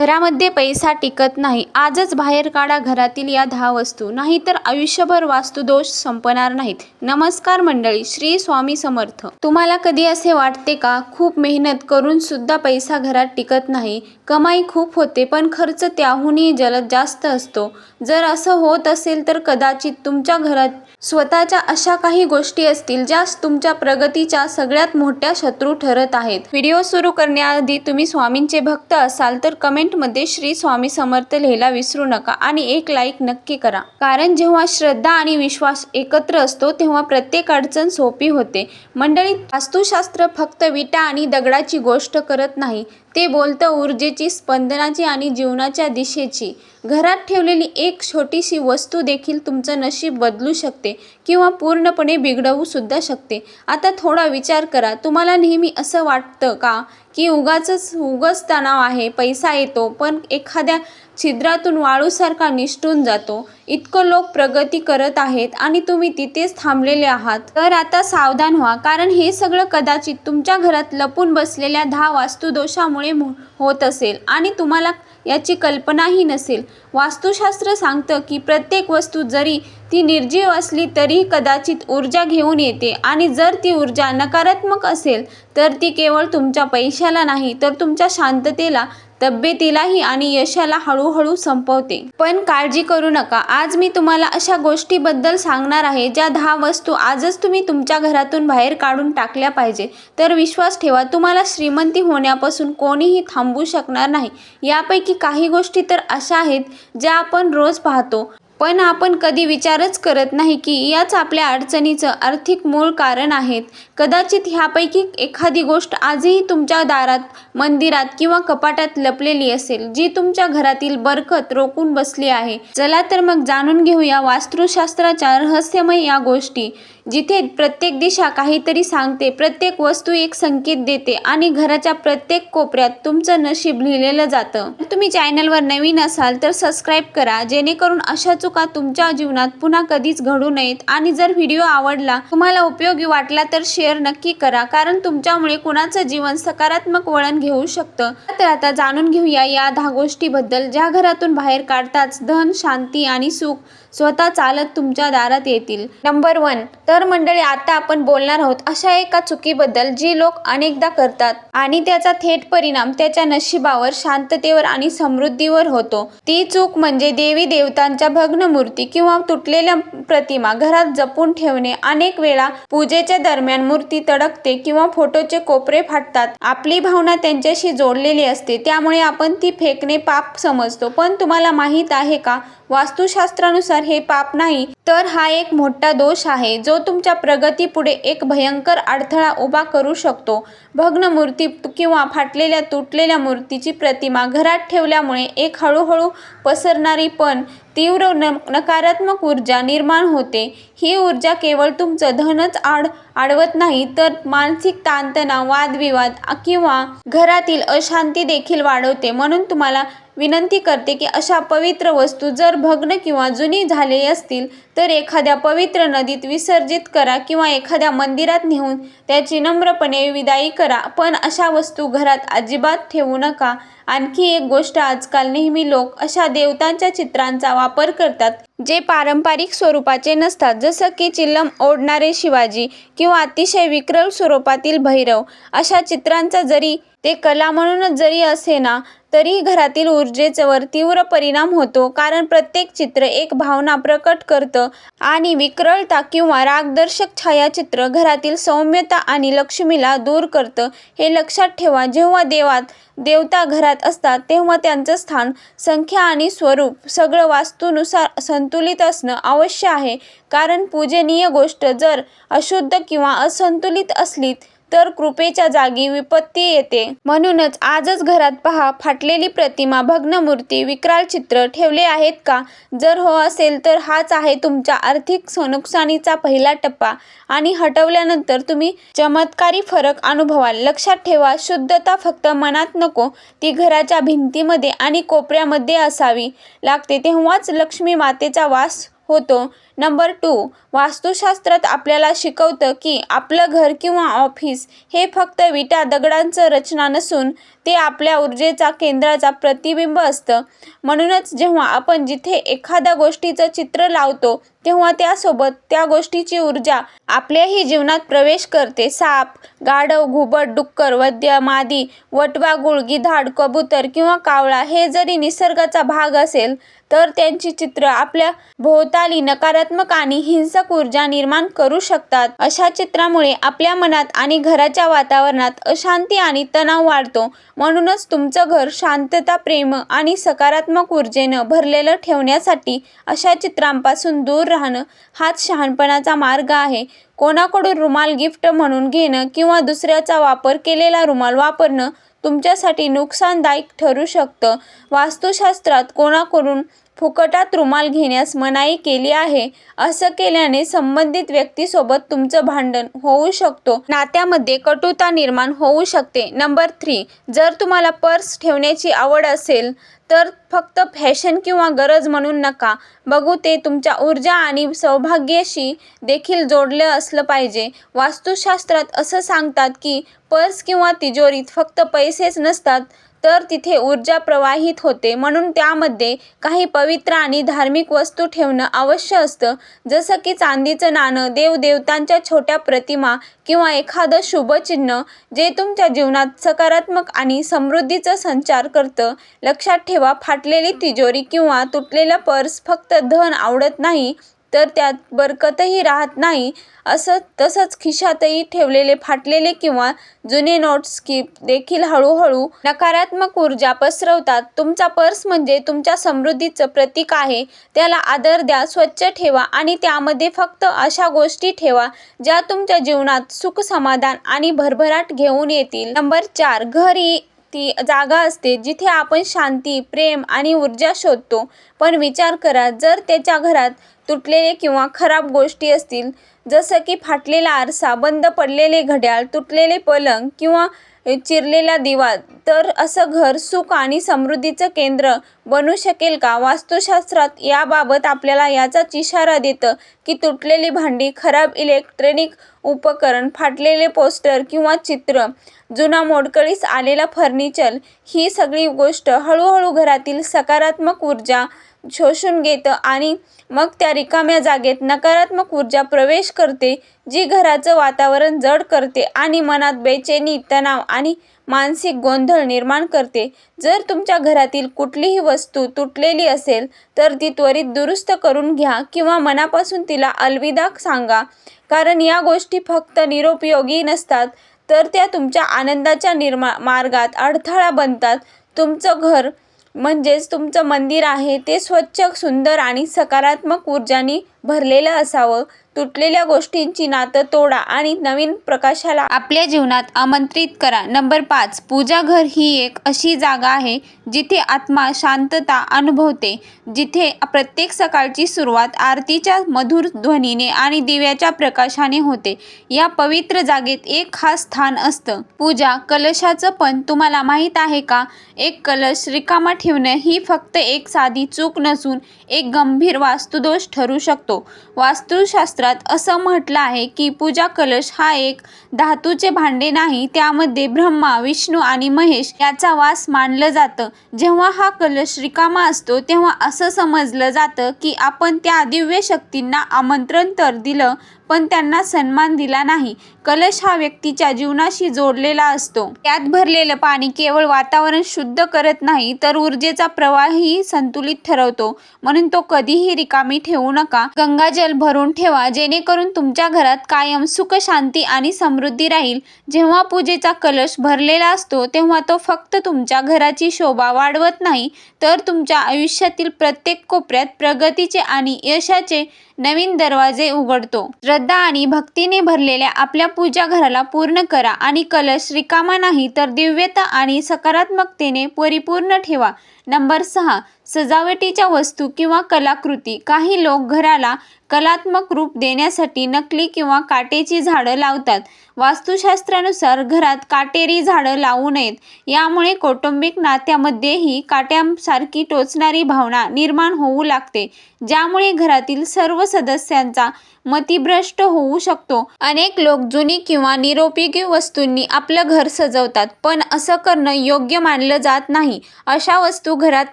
घरामध्ये पैसा टिकत नाही. आजच बाहेर काढा घरातील या दहा वस्तू. नाहीतर आयुष्यभर वास्तुदोष संपणार नाहीत. नमस्कार मंडळी श्री स्वामी समर्थ. तुम्हाला कधी असे वाटते का? खूप मेहनत करून सुद्धा पैसा घरात टिकत नाही. कमाई खूप होते पण खर्च त्याहूनही जलद जास्त असतो. जर असं होत असेल तर कदाचित तुमच्या घरात स्वतःच्या अशा काही गोष्टी असतील ज्या तुमच्या प्रगतीच्या सगळ्यात मोठ्या शत्रू ठरत आहेत. व्हिडिओ सुरू करण्याआधी तुम्ही स्वामींचे भक्त असाल तर कमेंटमध्ये श्री स्वामी समर्थ लिहायला विसरू नका आणि एक लाईक नक्की करा. कारण जेव्हा श्रद्धा आणि विश्वास एकत्र असतो तेव्हा प्रत्येक अडचण सोपी होते. मंडळी वास्तुशास्त्र फक्त विटा आणि दगडाची गोष्ट करत नाही ते बोलतं ऊर्जेची स्पंदनाची आणि जीवनाच्या दिशेची. घरात ठेवलेली एक छोटीशी वस्तू देखील तुमचं नशीब बदलू शकते किंवा पूर्णपणे बिघडवू सुद्धा शकते. आता थोडा विचार करा तुम्हाला नेहमी असं वाटतं का की उगाच उगाच तणाव आहे पैसा येतो पण एखाद्या छिद्रातून वाळूसारखा निष्ठून जातो. इतकं लोक प्रगती करत आहेत आणि तुम्ही तिथेच थांबलेले आहात. तर आता सावधान व्हा कारण हे सगळं कदाचित तुमच्या घरात लपून बसलेल्या दहा वास्तुदोषामुळे होत असेल आणि तुम्हाला याची कल्पनाही नसेल. वास्तुशास्त्र सांगतं की प्रत्येक वस्तू जरी ती निर्जीव असली तरीही कदाचित ऊर्जा घेऊन येते आणि जर ती ऊर्जा नकारात्मक असेल तर ती केवळ तुमच्या पैशाला नाही तर तुमच्या शांततेला तब्येतीलाही आणि यशाला हळूहळू संपवते. पण काळजी करू नका. आज मी तुम्हाला अशा गोष्टीबद्दल सांगणार आहे ज्या दहा वस्तू आजच तुम्ही तुमच्या घरातून बाहेर काढून टाकल्या पाहिजे. तर विश्वास ठेवा तुम्हाला श्रीमंती होण्यापासून कोणीही थांबू शकणार नाही. यापैकी काही गोष्टी तर अशा आहेत ज्या आपण रोज पाहतो. पण आपण कधी विचारच करत नाही की याच आपल्या अडचणीचं आर्थिक मूळ कारण आहेत. कदाचित ह्यापैकी एखादी गोष्ट आजही तुमच्या दारात मंदिरात किंवा कपाटात लपलेली असेल जी तुमच्या घरातील बरकत रोखून बसली आहे. चला तर मग जाणून घेऊया वास्तुशास्त्राच्या रहस्यमय या गोष्टी. जिथे प्रत्येक दिशा काहीतरी सांगते प्रत्येक वस्तू एक संकेत देते आणि घराच्या प्रत्येक कोपऱ्यात तुमचं नशीब लिहिलेलं जातं. तुम्ही चॅनलवर नवीन असाल तर सबस्क्राईब करा जेणेकरून अशा चुका तुमच्या जीवनात पुन्हा कधीच घडू नयेत आणि जर व्हिडिओ आवडला तुम्हाला उपयोगी वाटला तर शेअर नक्की करा कारण तुमच्यामुळे कुणाचं जीवन सकारात्मक वळण घेऊ शकतं. तर आता जाणून घेऊया या दहा गोष्टीबद्दल ज्या घरातून बाहेर काढताच धन शांती आणि सुख स्वतः चालत तुमच्या दारात येतील. नंबर वन तर मंडळी आता आपण बोलणार आहोत अशा एका चुकीबद्दल जी लोक अनेकदा करतात आणि त्याचा थेट परिणाम त्याच्या नशिबावर शांततेवर आणि समृद्धीवर होतो. ती चूक म्हणजे देवी देवतांच्या भग्न मूर्ती किंवा तुटलेल्या प्रतिमा घरात जपून ठेवणे. अनेक वेळा पूजेच्या दरम्यान मूर्ती तडकते किंवा फोटोचे कोपरे फाटतात. आपली भावना त्यांच्याशी जोडलेली असते. त्यामुळे आपण ती फेकणे पाप समजतो. पण तुम्हाला माहीत आहे का? वास्तुशास्त्रानुसार हे पाप नाही तर हा एक मोठा दोष आहे जो तुमच्या प्रगतीपुढे एक भयंकर अडथळा उभा करू शकतो. भग्न मूर्ती किंवा फाटलेल्या तुटलेल्या मूर्तीची प्रतिमा घरात ठेवल्यामुळे एक हळूहळू पसरणारी पण तीव्र न नकारात्मक ऊर्जा निर्माण होते. ही ऊर्जा केवळ तुमचं धनच आड आडवत नाही तर मानसिक ताणतणाव वादविवाद किंवा घरातील अशांती देखील वाढवते. म्हणून तुम्हाला विनंती करते की अशा पवित्र वस्तू जर भग्न किंवा जुनी झालेली असतील तर एखाद्या पवित्र नदीत विसर्जित करा किंवा एखाद्या मंदिरात नेऊन त्याची नम्रपणे विदाई करा. पण अशा वस्तू घरात अजिबात ठेवू नका. आणखी एक गोष्ट आजकाल नेहमी लोक अशा देवतांच्या चित्रांचा वापर करतात जे पारंपरिक स्वरूपाचे नसतात. जसं की चिल्लम ओढणारे शिवाजी किंवा अतिशय विक्रल स्वरूपातील भैरव. अशा चित्रांचा जरी ते कला म्हणूनच जरी असे ना तरी घरातील ऊर्जेवर तीव्र परिणाम होतो. कारण प्रत्येक चित्र एक भावना प्रकट करतं आणि विक्रळता किंवा रागदर्शक छायाचित्र घरातील सौम्यता आणि लक्ष्मीला दूर करतं. हे लक्षात ठेवा जेव्हा देवात देवता घरात असतात तेव्हा त्यांचं स्थान संख्या आणि स्वरूप सगळं वास्तूनुसार संतुलित असणं आवश्यक आहे. कारण पूजनीय गोष्ट जर अशुद्ध किंवा असंतुलित असली तर कृपेच्या जागी विपत्ती येते. म्हणूनच आजच घरात पहा फाटलेली प्रतिमा भग्न मूर्ती विक्राल चित्र ठेवले आहेत का? जर हो असेल तर हाच आहे तुमच्या आर्थिक स- नुकसानीचा पहिला टप्पा आणि हटवल्यानंतर तुम्ही चमत्कारी फरक अनुभवाल. लक्षात ठेवा शुद्धता फक्त मनात नको ती घराच्या भिंतीमध्ये आणि कोपऱ्यामध्ये असावी लागते. तेव्हाच लक्ष्मी मातेचा वास होतो. नंबर टू वास्तुशास्त्रात आपल्याला शिकवतं की आपलं घर किंवा ऑफिस हे फक्त विटा दगडांचं रचना नसून ते आपल्या ऊर्जेचा केंद्राचा प्रतिबिंब असतं. म्हणूनच जेव्हा आपण जिथे एखाद्या गोष्टीचं चित्र लावतो तेव्हा त्यासोबत त्या गोष्टीची ऊर्जा आपल्याही जीवनात प्रवेश करते. साप गाढव घुबड डुक्कर वद्य मादी वटवाघूळ गिधाड कबूतर किंवा कावळा हे जरी निसर्गाचा भाग असेल तर त्यांची चित्र आपल्या भोवताली नकारात्मक आणि हिंसक ऊर्जा निर्माण करू शकतात. अशा चित्रामुळे आपल्या मनात आणि घराच्या वातावरणात अशांती आणि तणाव वाढतो. म्हणूनच तुमचं घर शांतता प्रेम आणि सकारात्मक ऊर्जेनं भरलेलं ठेवण्यासाठी अशा चित्रांपासून दूर राहणं हाच शहाणपणाचा मार्ग आहे. कोणाकडून रुमाल गिफ्ट म्हणून घेणं किंवा दुसऱ्याचा वापर केलेला रुमाल वापरणं तुमच्यासाठी नुकसानदायक ठरू शकतं. वास्तुशास्त्रात कोणाकडून फुकटात रुमाल घेण्यास मनाई केली आहे. असं केल्याने संबंधित व्यक्तीसोबत तुमचं भांडण होऊ शकतो. नात्यामध्ये कटुता निर्माण होऊ शकते. नंबर थ्री जर तुम्हाला पर्स ठेवण्याची आवड असेल तर फक्त फॅशन किंवा गरज म्हणून नका. बघू ते तुमच्या ऊर्जा आणि सौभाग्याशी देखील जोडलं असलं पाहिजे. वास्तुशास्त्रात असं सांगतात की पर्स किंवा तिजोरीत फक्त पैसेच नसतात तर तिथे ऊर्जा प्रवाहित होते. म्हणून त्यामध्ये काही पवित्र आणि धार्मिक वस्तू ठेवणं अवश्य असतं. जसं की चांदीचं नाणं देवदेवतांच्या छोट्या प्रतिमा किंवा एखादं शुभचिन्ह जे तुमच्या जीवनात सकारात्मक आणि समृद्धीचं संचार करतं. लक्षात ठेवा फाटलेली तिजोरी किंवा तुटलेला पर्स फक्त धन आवडत नाही. तर त्यात बरकतही राहत नाही. असं तसंच खिशातही ठेवलेले फाटलेले किंवा जुने नोट्स की देखील हळूहळू नकारात्मक ऊर्जा पसरवतात. तुमचा पर्स म्हणजे तुमच्या समृद्धीचं प्रतीक आहे. त्याला आदर द्या स्वच्छ ठेवा आणि त्यामध्ये फक्त अशा गोष्टी ठेवा ज्या तुमच्या जीवनात सुख समाधान आणि भरभराट घेऊन येतील. नंबर चार घर ही ती जागा असते जिथे आपण शांती प्रेम आणि ऊर्जा शोधतो. पण विचार करा जर त्याच्या घरात तुटलेले किंवा खराब गोष्टी असतील जसं की फाटलेला आरसा बंद पडलेले घड्याळ तुटलेले पलंग किंवा चिरलेला दिवा. तर असं घर सुख आणि समृद्धीचं केंद्र बनू शकेल का? वास्तुशास्त्रात याबाबत आपल्याला याचाच इशारा देतं की तुटलेली भांडी खराब इलेक्ट्रॉनिक उपकरण फाटलेले पोस्टर किंवा चित्र जुना मोडकळीस आलेला फर्निचर ही सगळी गोष्ट हळूहळू घरातील सकारात्मक ऊर्जा शोषून घेतं आणि मग त्या रिकाम्या जागेत नकारात्मक ऊर्जा प्रवेश करते जी घराचं वातावरण जड करते आणि मनात बेचैनी तणाव आणि मानसिक गोंधळ निर्माण करते. जर तुमच्या घरातील कुठलीही वस्तू तुटलेली असेल तर ती त्वरित दुरुस्त करून घ्या किंवा मनापासून तिला अलविदा सांगा. कारण या गोष्टी फक्त निरुपयोगी नसतात तर त्या तुमच्या आनंदाच्या निर्मा मार्गात अडथळा बनतात. तुमचं घर म्हणजेच तुमचं मंदिर आहे ते स्वच्छ सुंदर आणि सकारात्मक ऊर्जानी भरलेलं असावं. तुटलेल्या गोष्टींची नातं तोडा आणि नवीन प्रकाशाला आपल्या जीवनात आमंत्रित करा. नंबर पाच पूजा घर ही एक अशी जागा आहे जिथे आत्मा शांतता अनुभवते जिथे प्रत्येक सकाळची सुरुवात आरतीच्या मधुर ध्वनीने आणि दिव्याच्या प्रकाशाने होते. या पवित्र जागेत एक खास स्थान असतं. पूजा कलशाचं पण तुम्हाला माहीत आहे का? एक कलश रिकामा ठेवणं ही फक्त एक साधी चूक नसून एक गंभीर वास्तुदोष ठरू शकतो. वास्तुशास्त्रात असं म्हटलं आहे की पूजा कलश हा एक धातूचे भांडे नाही त्यामध्ये ब्रह्मा विष्णू आणि महेश याचा वास मानलं जातं. जेव्हा हा कलश रिकामा असतो तेव्हा असं समजलं जातं की आपण त्या दिव्य शक्तींना आमंत्रण तर दिलं पण त्यांना सन्मान दिला नाही. कलश हा व्यक्तीच्या जीवनाशी जोडलेला असतो. त्यात भरलेलं पाणी केवळ वातावरण शुद्ध करत नाही तर ऊर्जेचा प्रवाहही संतुलित ठरवतो. म्हणून तो कधीही रिकामी ठेवू नका. गंगाजल भरून ठेवा जेणेकरून तुमच्या घरात कायम सुख शांती आणि समृद्धी राहील. जेव्हा पूजेचा कलश भरलेला असतो तेव्हा तो फक्त तुमच्या घराची शोभा वाढवत नाही तर तुमच्या आयुष्यातील प्रत्येक कोपऱ्यात प्रगतीचे आणि यशाचे नवीन दरवाजे उघडतो. श्रद्धा आणि भक्तीने भरलेल्या आपल्या पूजा घराला पूर्ण करा आणि कलश रिकामा नाही तर दिव्यता आणि सकारात्मकतेने परिपूर्ण ठेवा. नंबर सहा सजावटीच्या वस्तू किंवा कलाकृती. काही लोक घराला कलात्मक रूप देण्यासाठी नकली किंवा काटेची झाडं लावतात. वास्तुशास्त्रानुसार घरात काटेरी झाडं लावू नयेत. यामुळे कौटुंबिक नात्यामध्येही काट्यांसारखी टोचणारी भावना निर्माण होऊ लागते ज्यामुळे घरातील सर्व सदस्यांचा मतीभ्रष्ट होऊ शकतो. अनेक लोक जुनी किंवा निरुपयोगी वस्तूंनी आपलं घर सजवतात पण असं करणं योग्य मानलं जात नाही. अशा वस्तू घरात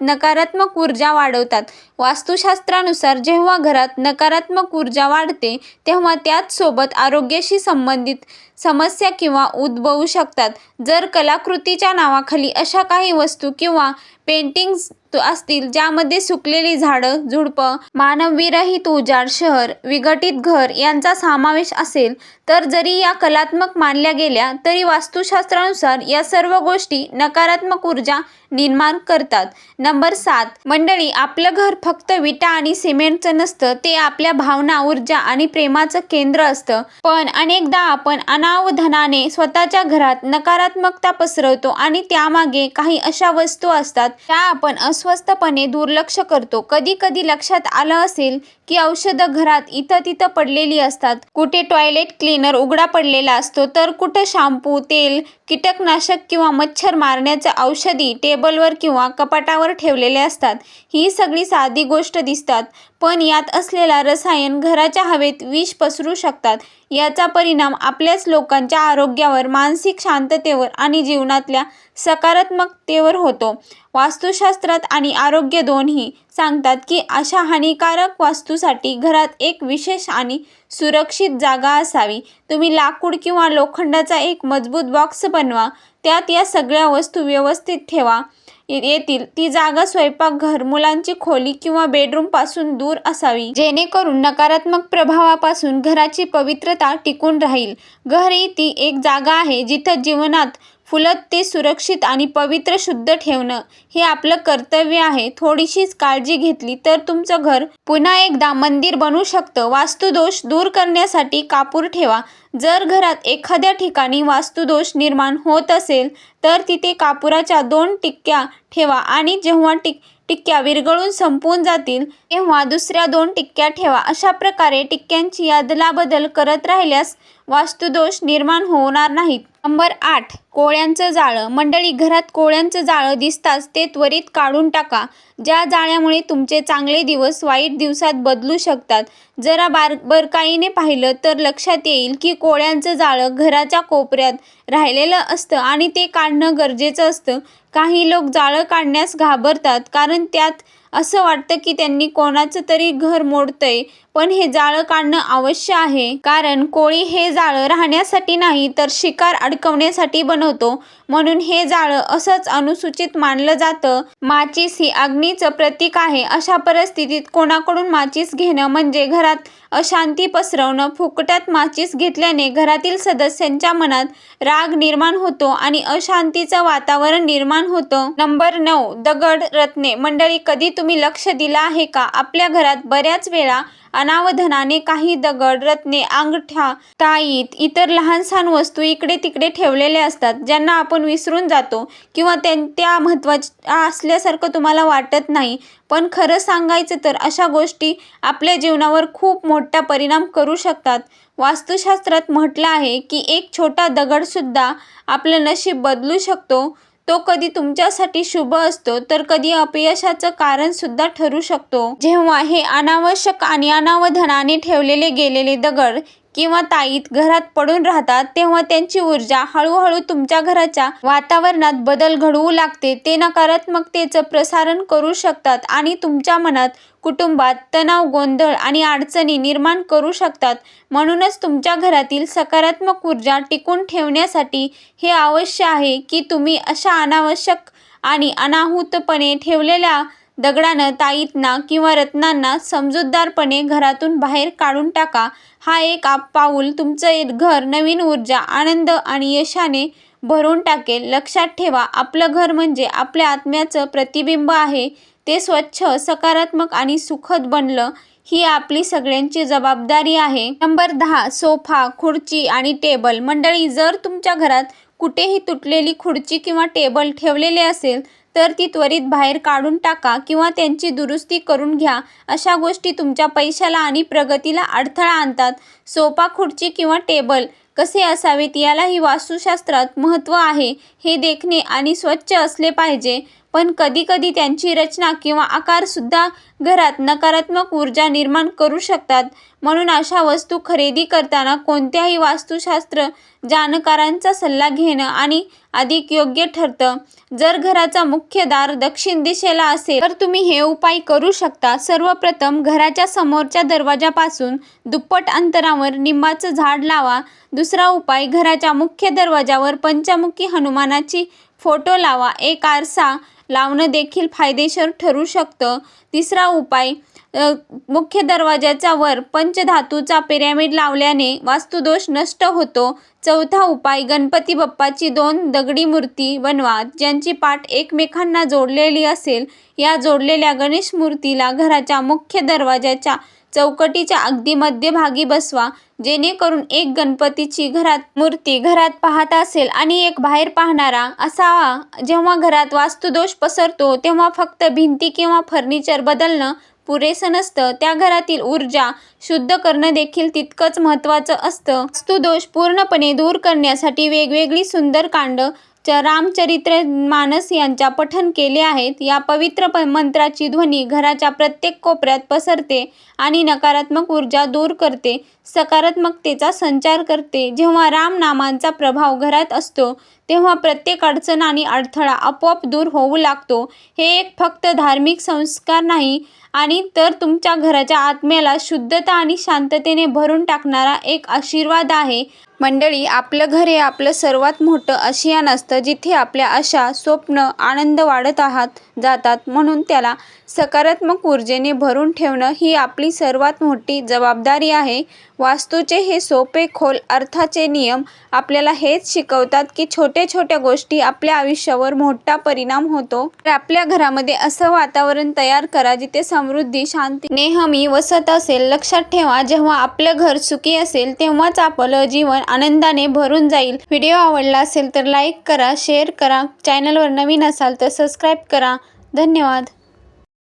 नकारात्मक ऊर्जा वाढवतात. वास्तुशास्त्रानुसार जेव्हा घरात नकारात्मक ऊर्जा वाढते तेव्हा त्याच सोबत आरोग्याशी संबंधित समस्या किंवा उद्भवू शकतात. जर कलाकृतीच्या नावाखाली अशा काही वस्तू किंवा पेंटिंग्ज असतील. ज्यामध्ये सुकलेली झाडं झुडपं मानवविरहित उजाड शहर विघटित घर यांचा समावेश असेल तर जरी या कलात्मक मानल्या गेल्या तरी वास्तुशास्त्रानुसार या सर्व गोष्टी नकारात्मक ऊर्जा निर्माण करतात. नंबर सात मंडळी आपलं घर फक्त विटा आणि सिमेंटचं नसतं ते आपल्या भावना ऊर्जा आणि प्रेमाचं केंद्र असतं. पण अनेकदा आपण अनावधानाने स्वतःच्या घरात नकारात्मकता पसरवतो आणि त्यामागे काही अशा वस्तू असतात त्या आपण अस्वस्थपणे दुर्लक्ष करतो. कधी कधी लक्षात आलं असेल की औषधं घरात इथं तिथं पडलेली असतात. कुठे टॉयलेट क्लीनर उघडा पडलेला असतो तर कुठं शॅम्पू तेल कीटकनाशक किंवा मच्छर मारण्याचं औषधी टेबलवर किंवा कपाटावर ठेवलेले असतात. ही सगळी साधी गोष्ट दिसतात पण यात असलेला रसायन घराच्या हवेत विष पसरू शकतात. याचा परिणाम आपल्याच लोकांच्या आरोग्यावर मानसिक शांततेवर आणि जीवनातल्या सकारात्मकतेवर होतो. वास्तुशास्त्रात आणि आरोग्य दोन्ही सांगतात की अशा हानिकारक वास्तूसाठी घरात एक विशेष आणि सुरक्षित जागा असावी. तुम्ही लाकूड किंवा लोखंडाचा एक मजबूत बॉक्स बनवा. त्यात या सगळ्या वस्तू व्यवस्थित ठेवा. येतील. ती जागा स्वयंपाकघर मुलांची खोली किंवा बेडरूमपासून दूर असावी. जेणेकरून नकारात्मक प्रभावापासून घराची पवित्रता टिकून राहील. घर ही ती एक जागा आहे जिथं जीवनात फुलत ते सुरक्षित आणि पवित्र शुद्ध ठेवणं हे आपलं कर्तव्य आहे. थोडीशीच काळजी घेतली तर तुमचं घर पुन्हा एकदा मंदिर बनू शकतं. वास्तुदोष दूर करण्यासाठी कापूर ठेवा. जर घरात एखाद्या ठिकाणी वास्तुदोष निर्माण होत असेल तर तिथे कापुराच्या दोन टिक्क्या ठेवा आणि जेव्हा टिक टिक्क्या विरघळून संपून जातील तेव्हा दुसऱ्या दोन टिक्क्या ठेवा. अशा प्रकारे टिक्क्यांची अदलाबदल करत राहिल्यास वास्तुदोष निर्माण होणार नाहीत. नंबर आठ. कोळ्यांचं जाळं. मंडळी घरात कोळ्यांचं जाळं दिसताच ते त्वरित काढून टाका. ज्या जाळ्यामुळे तुमचे चांगले दिवस वाईट दिवसात बदलू शकतात. जरा बार बरकाईने पाहिलं तर लक्षात येईल की कोळ्यांचं जाळं घराच्या कोपऱ्यात राहिलेलं असतं आणि ते काढणं गरजेचं असतं. काही लोक जाळं काढण्यास घाबरतात कारण त्यात असं वाटतं की त्यांनी कोणाचं तरी घर मोडतंय पण हे जाळं काढणं अवश्य आहे. कारण कोळी हे जाळं राहण्यासाठी नाही तर शिकार अडकवण्यासाठी बनवतो. म्हणून हे जाळं असंच अनुसूचित मानलं जातं. माचीस ही अग्नीचं प्रतीक आहे. अशा परिस्थितीत कोणाकडून माचीस घेणं म्हणजे घरात अशांती पसरवणं फुकट्यात माचीस घेतल्याने घरातील सदस्यांच्या मनात राग निर्माण होतो आणि अशांतीचं वातावरण निर्माण होतं. नंबर नऊ दगड रत्ने. मंडळी कधी तुम्ही लक्ष दिलं आहे का? आपल्या घरात बऱ्याच वेळा अनावधानाने काही दगड रत्ने अंगठ्या ताईत इतर लहानसहान वस्तू इकडे तिकडे ठेवलेल्या असतात ज्यांना आपण विसरून जातो किंवा त्यां त्या महत्त्वाच्या असल्यासारखं तुम्हाला वाटत नाही. पण खरं सांगायचं तर अशा गोष्टी आपल्या जीवनावर खूप मोठा परिणाम करू शकतात. वास्तुशास्त्रात म्हटलं आहे की एक छोटा दगडसुद्धा आपलं नशीब बदलू शकतो. तो कधी तुमच्यासाठी शुभ असतो तर कधी अपयशाचं कारण सुद्धा ठरू शकतो. जेव्हा हे अनावश्यक आणि अनावधानाने ठेवलेले गेलेले दगड किंवा ताईत घरात पडून राहतात तेव्हा त्यांची ऊर्जा हळूहळू तुमच्या घराच्या वातावरणात बदल घडवू लागते. ते नकारात्मकतेचं प्रसारण करू शकतात आणि तुमच्या मनात कुटुंबात तणाव गोंधळ आणि अडचणी निर्माण करू शकतात. म्हणूनच तुमच्या घरातील सकारात्मक ऊर्जा टिकून ठेवण्यासाठी हे आवश्यक आहे की तुम्ही अशा अनावश्यक आणि अनाहूतपणे ठेवलेल्या दगडानं ताईतना किंवा रत्नांना समजूतदारपणे घरातून बाहेर काढून टाका. हा एक आप पाऊल तुमचं घर नवीन ऊर्जा आनंद आणि यशाने भरून टाकेल. लक्षात ठेवा आपलं घर म्हणजे आपल्या आत्म्याचं प्रतिबिंब आहे. ते स्वच्छ सकारात्मक आणि सुखद बनलं. ही आपली सगळ्यांची जबाबदारी आहे. नंबर दहा सोफा खुर्ची आणि टेबल. मंडळी जर तुमच्या घरात कुठेही तुटलेली खुर्ची किंवा टेबल ठेवलेले असेल तर ती त्वरित बाहेर काढून टाका किंवा त्यांची दुरुस्ती करून घ्या. अशा गोष्टी तुमच्या पैशाला आणि प्रगतीला अडथळा आणतात. सोफा खुर्ची किंवा टेबल कसे असावेत यालाही वास्तुशास्त्रात महत्त्व आहे. हे देखणे आणि स्वच्छ असले पाहिजे. पण कधीकधी त्यांची रचना किंवा आकारसुद्धा घरात नकारात्मक ऊर्जा निर्माण करू शकतात. म्हणून अशा वस्तू खरेदी करताना कोणत्याही वास्तुशास्त्र जाणकारांचा सल्ला घेणं आणि अधिक योग्य ठरतं. जर घराचा मुख्य दार दक्षिण दिशेला असेल तर तुम्ही हे उपाय करू शकता. सर्वप्रथम घराच्या समोरच्या दरवाजापासून दुप्पट अंतरावर निंबाचं झाड लावा. दुसरा उपाय घराच्या मुख्य दरवाजावर पंचमुखी हनुमानाची फोटो लावा. एक आरसा लावणं देखील फायदेशीर ठरू शकतं. तिसरा उपाय मुख्य दरवाजाच्या वर पंचधातूचा पिरॅमिड लावल्याने वास्तुदोष नष्ट होतो. चौथा उपाय गणपती बाप्पाची दोन दगडी मूर्ती बनवा ज्यांची पाठ एकमेकांना जोडलेली असेल. या जोडलेल्या गणेश मूर्तीला घराच्या मुख्य दरवाजाच्या चौकटीच्या अगदी मध्यभागी बसवा. जेणेकरून एक गणपतीची घरात मूर्ती घरात पाहत असेल आणि एक बाहेर पाहणारा असावा. जेव्हा घरात वास्तुदोष पसरतो तेव्हा फक्त भिंती किंवा फर्निचर बदलणं पुरेसं नसतं त्या घरातील ऊर्जा शुद्ध करणं देखील तितकंच महत्त्वाचं असतं. वास्तुदोष पूर्णपणे दूर करण्यासाठी वेगवेगळी सुंदरकांड च रामचरित्र मानस यांच्या पठन केले आहेत. या पवित्र मंत्राची ध्वनी घराच्या प्रत्येक कोपऱ्यात पसरते आणि नकारात्मक ऊर्जा दूर करते सकारात्मकतेचा संचार करते. जेव्हा रामनामांचा प्रभाव घरात असतो तेव्हा प्रत्येक अडचण आणि अडथळा आपोआप दूर होऊ लागतो. हे एक फक्त धार्मिक संस्कार नाही आणि तर तुमच्या घराच्या आत्म्याला शुद्धता आणि शांततेने भरून टाकणारा एक आशीर्वाद आहे. मंडळी आपलं घर हे आपलं सर्वात मोठं आशियान असतं जिथे आपल्या आशा स्वप्न आनंद वाढत आहात जातात. म्हणून त्याला सकारात्मक ऊर्जेने भरून ठेवणं ही आपली सर्वात मोठी जबाबदारी आहे. वास्तूचे हे सोपे खोल अर्थाचे नियम आपल्याला हेच शिकवतात की छोट्या छोट्या गोष्टी आपल्या आयुष्यावर मोठा परिणाम होतो. तर आपल्या घरामध्ये असं वातावरण तयार करा जिथे समृद्धी शांती नेहमी वसत असेल. लक्षात ठेवा जेव्हा आपलं घर सुखी असेल तेव्हाच आपलं जीवन आनंदाने भरून जाईल. व्हिडिओ आवडला असेल तर लाईक करा शेअर करा. चॅनलवर नवीन असाल तर सबस्क्राईब करा. धन्यवाद.